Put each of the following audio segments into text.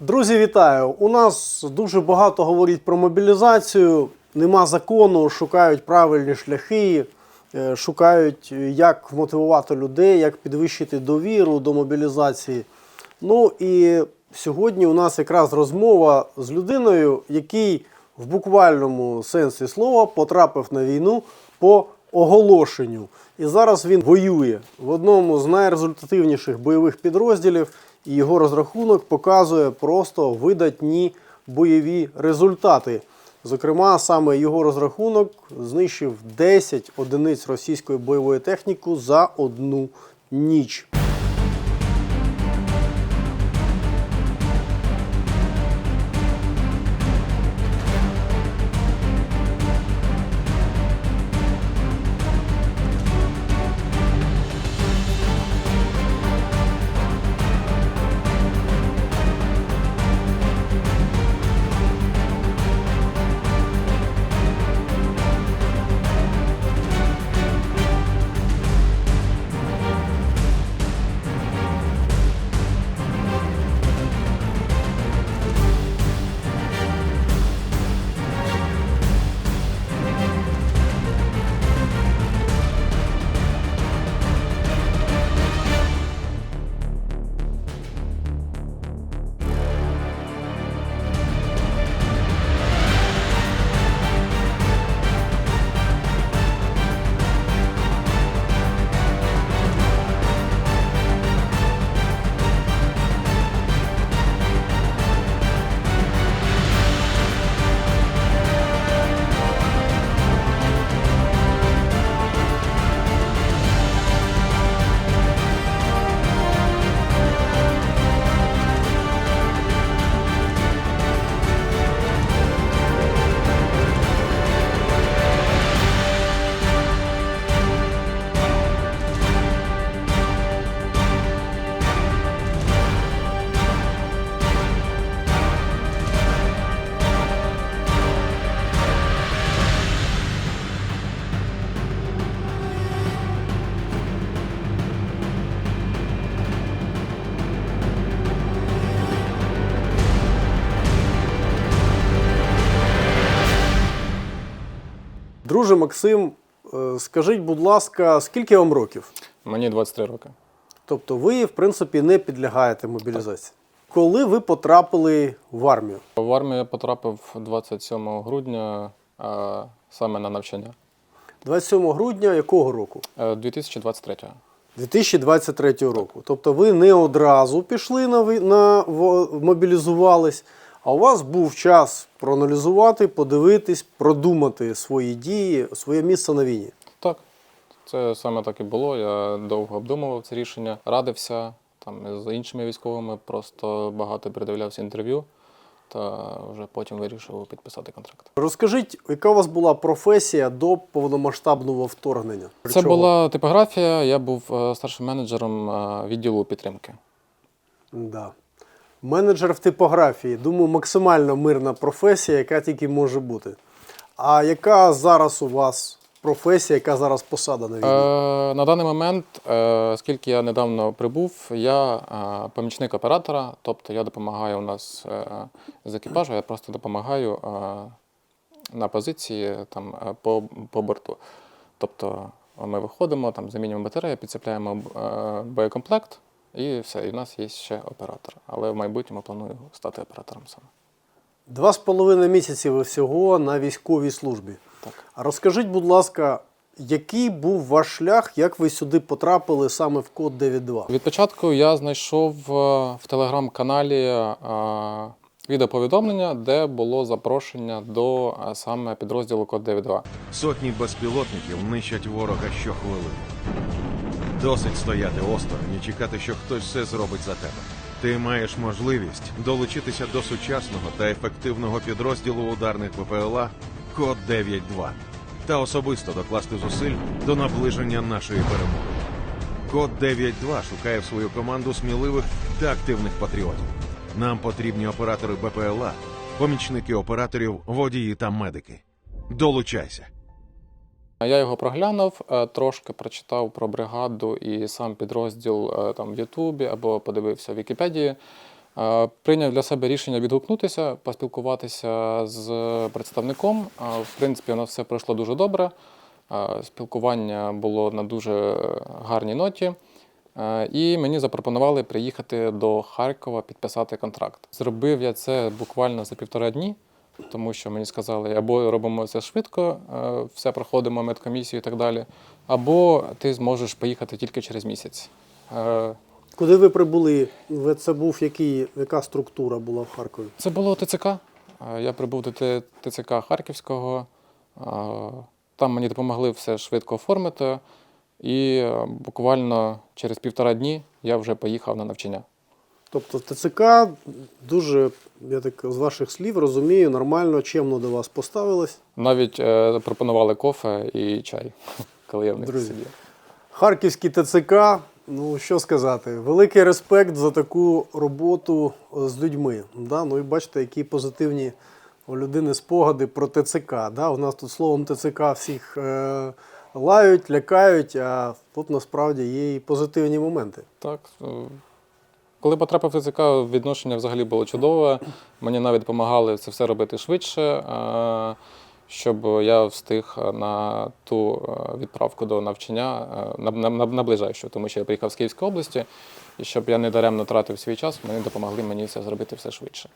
Друзі, вітаю! У нас дуже багато говорять про мобілізацію. Нема закону, шукають правильні шляхи, е, шукають, е, як мотивувати людей, як підвищити довіру до мобілізації. Ну і сьогодні у нас якраз розмова з людиною, який в буквальному сенсі слова потрапив на війну по оголошенню. І зараз він воює в одному з найрезультативніших бойових підрозділів, і його розрахунок показує просто видатні бойові результати. Зокрема, саме його розрахунок знищив 10 одиниць російської бойової техніки за одну ніч. Друже Максим, е, скажіть, будь ласка, скільки вам років? Мені 23 роки. Тобто ви, в принципі, не підлягаєте мобілізації. Коли ви потрапили в армію? В армію я потрапив 27 грудня а, саме на навчання 27 грудня якого року? Е, 2023. 2023 року. Тобто ви не одразу пішли на, на мобілізувались, а у вас був час проаналізувати, подивитись, продумати свої дії, своє місце на війні. Так, це саме так і було. Я довго обдумував це рішення, радився там з іншими військовими, просто багато передивлявся інтерв'ю та вже потім вирішив підписати контракт. Розкажіть, яка у вас була професія до повномасштабного вторгнення? Це Чого? була типографія. Я був е, старшим менеджером е, відділу підтримки. Да. Менеджер в типографії. Думаю, максимально мирна професія, яка тільки може бути. А яка зараз у вас професія, яка зараз посада на війні? Е, на даний момент, е, оскільки я недавно прибув, я е, помічник оператора, тобто я допомагаю у нас е, з екіпажу, я просто допомагаю е, на позиції там, е, по, по борту. Тобто ми виходимо, там, замінюємо батарею, підцепляємо е, боєкомплект і все. І в нас є ще оператор. Але в майбутньому планую стати оператором саме. Два з половиною місяці ви всього на військовій службі. Так. А розкажіть, будь ласка, який був ваш шлях, як ви сюди потрапили саме в код 9.2? Від початку я знайшов е, в телеграм-каналі е, відеоповідомлення, де було запрошення до е, саме підрозділу Код 9.2. Сотні безпілотників нищать ворога щохвилини. Досить стояти осторонь і чекати, що хтось все зробить за тебе. Ти маєш можливість долучитися до сучасного та ефективного підрозділу ударних ВПЛА Код 9.2 та особисто докласти зусиль до наближення нашої перемоги. Код 9.2 шукає в свою команду сміливих та активних патріотів. Нам потрібні оператори БПЛА, помічники операторів, водії та медики. Долучайся. Я його проглянув, е, трошки прочитав про бригаду і сам підрозділ е, там в Ютубі або подивився в Вікіпедії. Е, Прийняв для себе рішення відгукнутися, поспілкуватися з представником. В принципі, нас все пройшло дуже добре. Спілкування було на дуже гарній ноті. І мені запропонували приїхати до Харкова підписати контракт. Зробив я це буквально за півтора дні, тому що мені сказали, або робимо це швидко, е, все проходимо медкомісію і так далі, або ти зможеш поїхати тільки через місяць. Е, Куди ви прибули? Це був який, яка структура була в Харкові? Це було ТЦК. Е, Я прибув до ТЦК Харківського. Там мені допомогли все швидко оформити. І буквально через півтора дні я вже поїхав на навчання. Тобто ТЦК дуже, я так з ваших слів розумію, нормально, чемно до вас поставилось. Навіть е, пропонували кофе і чай, коли я в них Друзі. сидів. Харківський ТЦК, ну що сказати, великий респект за таку роботу е, з людьми. Да? Ну і бачите, які позитивні у людини спогади про ТЦК. Да? У нас тут словом ТЦК всіх е, лають, лякають, а тут насправді є і позитивні моменти. Так. Коли потрапив в ТЦК, відношення взагалі було чудове. Мені навіть допомагали це все робити швидше, е, щоб я встиг на ту е, відправку до навчання е, на- на- на- наближаючу, тому що я приїхав з Київської області, і щоб я не даремно тратив свій час, вони допомогли мені це зробити все швидше.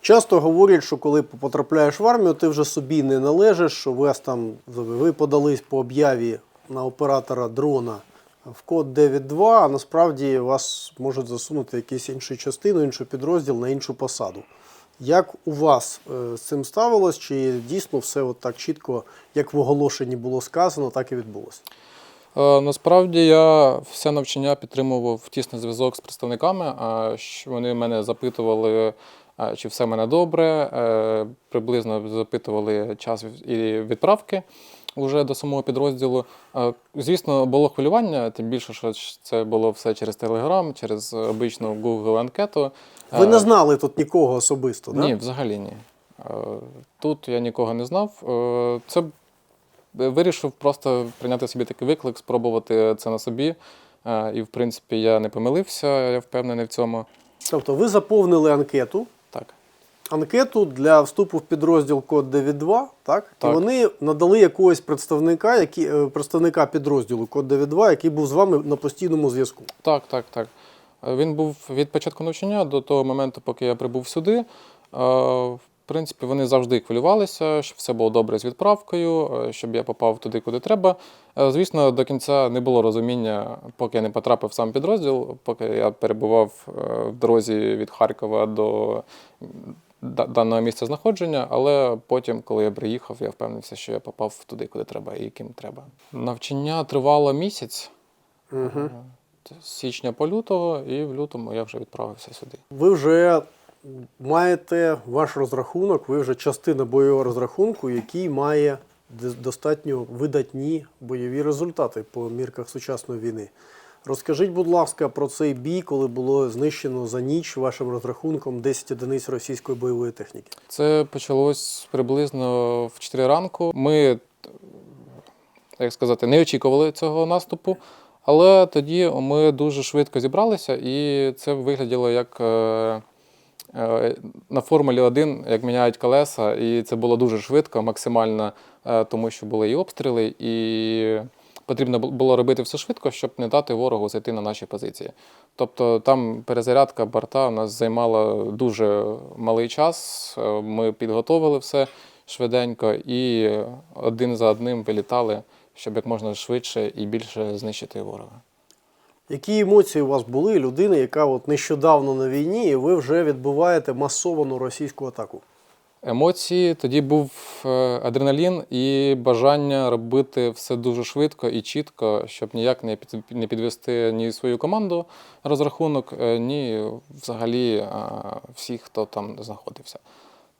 Часто говорять, що коли потрапляєш в армію, ти вже собі не належиш, що вас там ви подались по об'яві на оператора дрона в код 9.2, а насправді вас можуть засунути якусь іншу частину, інший підрозділ на іншу посаду. Як у вас е, з цим ставилось? Чи дійсно все от так чітко, як в оголошенні було сказано, так і відбулося? Е, Насправді я все навчання підтримував тісний зв'язок з представниками. Вони мене запитували, е, чи все в мене добре. Приблизно запитували час і відправки вже до самого підрозділу. Е, Звісно, було хвилювання, тим більше, що це було все через Telegram, через обичну Google анкету. Ви Е, не знали тут нікого особисто, так? ні, взагалі ні. Е, Тут я нікого не знав. Е, Це вирішив просто прийняти собі такий виклик, спробувати це на собі. Е, І, в принципі, я не помилився, я впевнений в цьому. Тобто ви заповнили анкету. Анкету для вступу в підрозділ код 9.2, так? І вони надали якогось представника, які, е, представника підрозділу код 9.2, який був з вами на постійному зв'язку. Так, так, так. Е, Він був від початку навчання до того моменту, поки я прибув сюди. Е, В принципі, вони завжди хвилювалися, щоб все було добре з відправкою, щоб я попав туди, куди треба. Звісно, до кінця не було розуміння, поки я не потрапив в сам підрозділ, поки я перебував в дорозі від Харкова до даного місця знаходження, але потім, коли я приїхав, я впевнився, що я попав туди, куди треба і ким треба. Навчання тривало місяць. Угу. З січня по лютого, і в лютому я вже відправився сюди. Ви вже маєте ваш розрахунок, ви вже частина бойового розрахунку, який має достатньо видатні бойові результати по мірках сучасної війни. Розкажіть, будь ласка, про цей бій, коли було знищено за ніч вашим розрахунком 10 одиниць російської бойової техніки. Це почалось приблизно в 4 ранку. Ми, як сказати, не очікували цього наступу, але тоді ми дуже швидко зібралися, і це вигляділо як е, е, на Формулі 1, як міняють колеса, і це було дуже швидко, максимально, е, тому що були і обстріли, і потрібно було робити все швидко, щоб не дати ворогу зайти на наші позиції. Тобто там перезарядка борта у нас займала дуже малий час. е, Ми підготовили все швиденько і один за одним вилітали, щоб як можна швидше і більше знищити ворога. Які емоції у вас були людини, яка от нещодавно на війні, і ви вже відбуваєте масовану російську атаку? Емоції тоді був е, адреналін і бажання робити все дуже швидко і чітко, щоб ніяк не підвести ні свою команду розрахунок, е, ні взагалі е, всіх, хто там знаходився.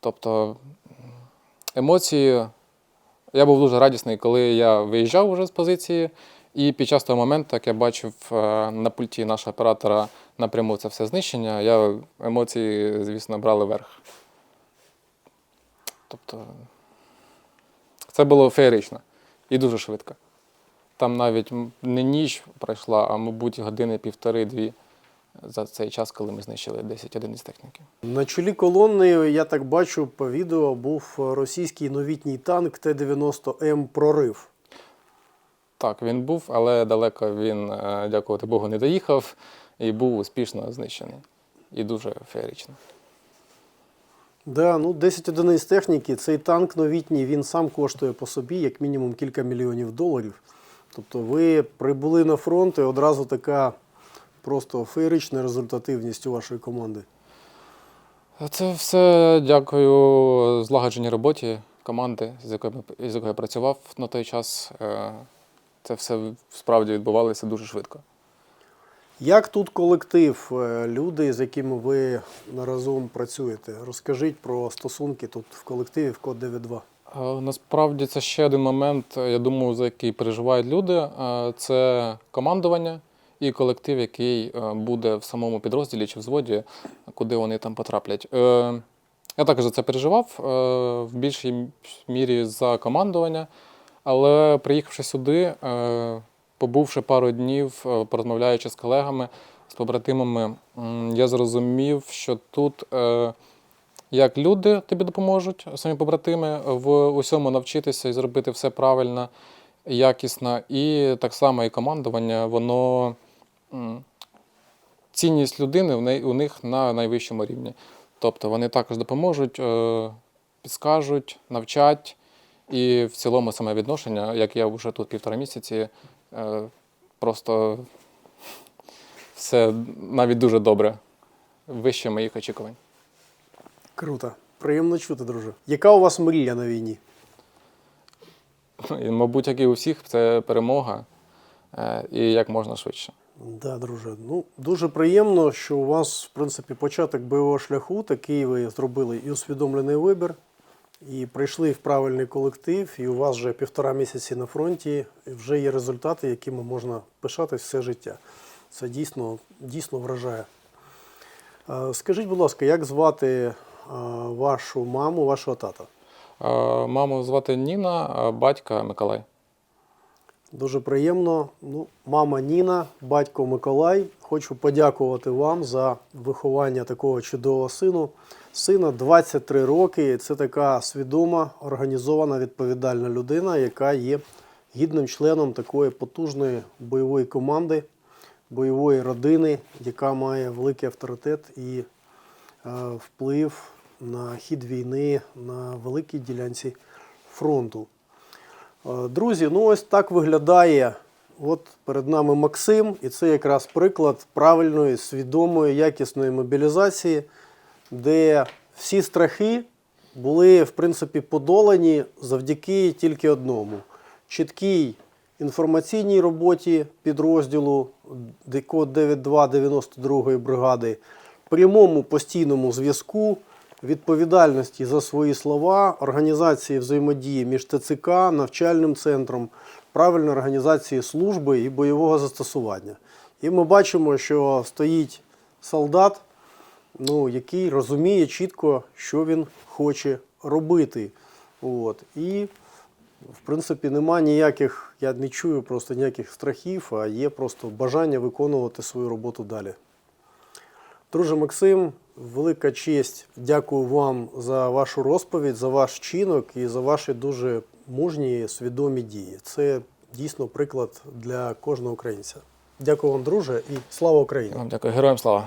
Тобто емоції. Я був дуже радісний, коли я виїжджав уже з позиції, і під час того моменту, як я бачив на пульті нашого оператора напряму це все знищення, я емоції, звісно, брали верх. Тобто це було феєрично і дуже швидко. Там навіть не ніч пройшла, а мабуть години півтори-дві. за цей час, коли ми знищили 10 одиниць техніки. На чолі колони, я так бачу по відео, був російський новітній танк Т-90М Прорив. Так, він був, але далеко він, е, дякувати Богу, не доїхав і був успішно знищений. І дуже феєрично. Да, ну 10 одиниць техніки, цей танк новітній, він сам коштує по собі як мінімум кілька мільйонів доларів. Тобто ви прибули на фронт і одразу така просто феєрична результативність у вашої команди. Це все дякую злагодженій роботі команди, з якою, з якою я працював на той час. Е, Це все справді відбувалося дуже швидко. Як тут колектив, е, люди, з якими ви разом працюєте? Розкажіть про стосунки тут в колективі в код 92. Е, Насправді це ще один момент, е, я думаю, за який переживають люди. Це командування і колектив, який буде в самому підрозділі чи взводі, куди вони там потраплять. Я також за це переживав в більшій мірі за командування, але приїхавши сюди, побувши пару днів, е, порозмовляючи з колегами, з побратимами, я зрозумів, що тут. е, як люди тобі допоможуть, самі побратими, в усьому навчитися і зробити все правильно, якісно. І так само і командування, воно цінність людини у них на найвищому рівні. Тобто вони також допоможуть, е, підскажуть, навчать. І в цілому саме відношення, як я вже тут півтора місяці, просто все навіть дуже добре, вище моїх очікувань. Круто. Приємно чути, друже. Яка у вас мрія на війні? І, мабуть, як і у всіх, це перемога е, і як можна швидше. Да, друже. Ну, дуже приємно, що у вас, в принципі, початок бойового шляху, такий ви зробили і усвідомлений вибір, і прийшли в правильний колектив, і у вас вже півтора місяці на фронті, і вже є результати, якими можна пишатись все життя. Це дійсно, дійсно вражає. Е, Скажіть, будь ласка, як звати е, вашу маму, вашого тата? Е, Маму звати Ніна, а батька Миколай. Дуже приємно. Ну, мама Ніна, батько Миколай. Хочу подякувати вам за виховання такого чудового сину. Сина 23 роки. Це така свідома, організована, відповідальна людина, яка є гідним членом такої потужної бойової команди, бойової родини, яка має великий авторитет і е, вплив на хід війни на великій ділянці фронту. Е, Друзі, ну ось так виглядає. От перед нами Максим, і це якраз приклад правильної, свідомої, якісної мобілізації, де всі страхи були, в принципі, подолані завдяки тільки одному: чіткій інформаційній роботі підрозділу де- код 9292 бригади, прямому постійному зв'язку, відповідальності за свої слова, організації взаємодії між ТЦК, навчальним центром, правильної організації служби і бойового застосування. І ми бачимо, що стоїть солдат, ну, який розуміє чітко, що він хоче робити. От. І, в принципі, нема ніяких, я не чую просто ніяких страхів, а є просто бажання виконувати свою роботу далі. Друже Максим, велика честь. Дякую вам за вашу розповідь, за ваш вчинок і за ваші дуже мужні свідомі дії. Це дійсно приклад для кожного українця. Дякую вам, друже, і слава Україні! Дякую. Героям слава!